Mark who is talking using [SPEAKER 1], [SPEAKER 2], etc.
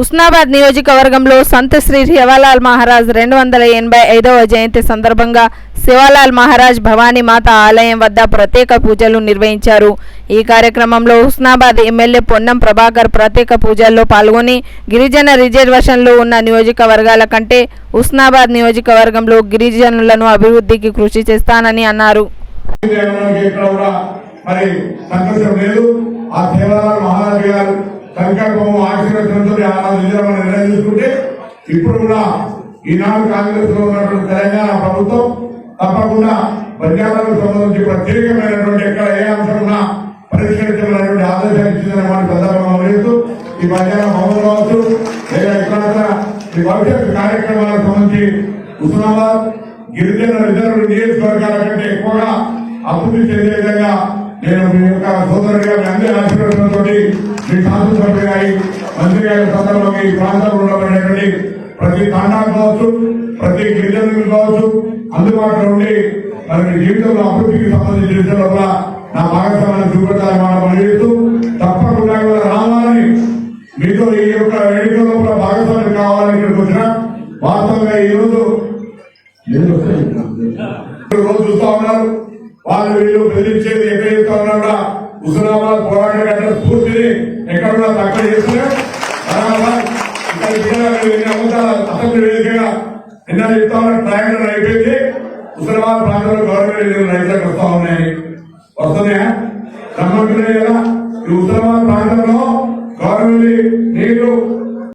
[SPEAKER 1] హుస్నాబాద్ నియోజకవర్గంలో సంత శ్రీ శివలాల్ మహారాజ్ రెండు వందల ఎనభై ఐదవ జయంతి సందర్భంగా శివలాల్ మహారాజ్ భవానీ మాత ఆలయం వద్ద ప్రత్యేక పూజలు నిర్వహించారు. ఈ కార్యక్రమంలో హుస్నాబాద్ ఎమ్మెల్యే పొన్నం ప్రభాకర్ ప్రత్యేక పూజల్లో పాల్గొని గిరిజన రిజర్వేషన్లో ఉన్న నియోజకవర్గాల కంటే హుస్నాబాద్ నియోజకవర్గంలో గిరిజనులను అభివృద్ధికి కృషి చేస్తానని అన్నారు.
[SPEAKER 2] మరి సంతోషం సంకల్పము ఆశీర్వచనంతో ఆ విజయమని నిర్ణయం తీసుకుంటే ఇప్పుడు కూడా ఈనాడు కాంగ్రెస్లో ఉన్నటువంటి తెలంగాణ ప్రభుత్వం తప్పకుండా బంజారాలకు సంబంధించి ప్రత్యేకమైనటువంటి ఎక్కడ ఏ అంశం ఉన్నా పరిష్కరించాలనేటువంటి ఆదేశాలు ఇచ్చిందని మన సందర్భంగా లేదు. ఈ బంజారా భవన్ కావచ్చు లేదా ఎక్కడైనా ఈ భవిష్యత్ కార్యక్రమాలకు సంబంధించి హుస్నాబాద్ గిరిజన రిజర్వ్ నియోజకవర్గాల కంటే ఎక్కువగా అభివృద్ధి చెందే విధంగా నేను మీ యొక్క సోదరుడిగా మీ శాసనసభ్యులు గారి మంత్రి గారి సందర్భంగా ఈ ప్రాంతంలో ఉండబడినటువంటి ప్రతి తాండా కావచ్చు ప్రతి గిరిజనులు కావచ్చు అందుబాటులో ఉండి మరి మీ జీవితంలో అభివృద్ధికి సంబంధించిన విషయంలో కూడా నా భాగస్వామ్యాన్ని చూపెట్టాలని మాట పనిచేస్తూ తప్పకుండా కూడా రావాలని మీతో ఈ యొక్క వేడుకలో కూడా భాగస్వామ్యం కావాలని ఇక్కడికి వచ్చిన వాస్తవంగా ఈ రోజు రోజు చూస్తా ఉన్నారు. వాళ్ళు వీళ్ళు బెదిరించేది హుజురాబాద్ పోరాటం స్ఫూర్తిని ఎక్కడ కూడా తక్కువ చేస్తున్నారు అసెంబ్లీ వేదికగా నిన్న చెప్తా ఉన్నారు ట్రాక్టర్ అయిపోయింది. హుజురాబాద్ ప్రాంతంలో గవర్నమెంట్ రైతులకు వస్తా ఉన్నాయి. వస్తున్నాయా? రమ్మంటున్నాయి కదా ఈ హుజురాబాద్ ప్రాంతంలో గవర్నమెంట్ నీళ్ళు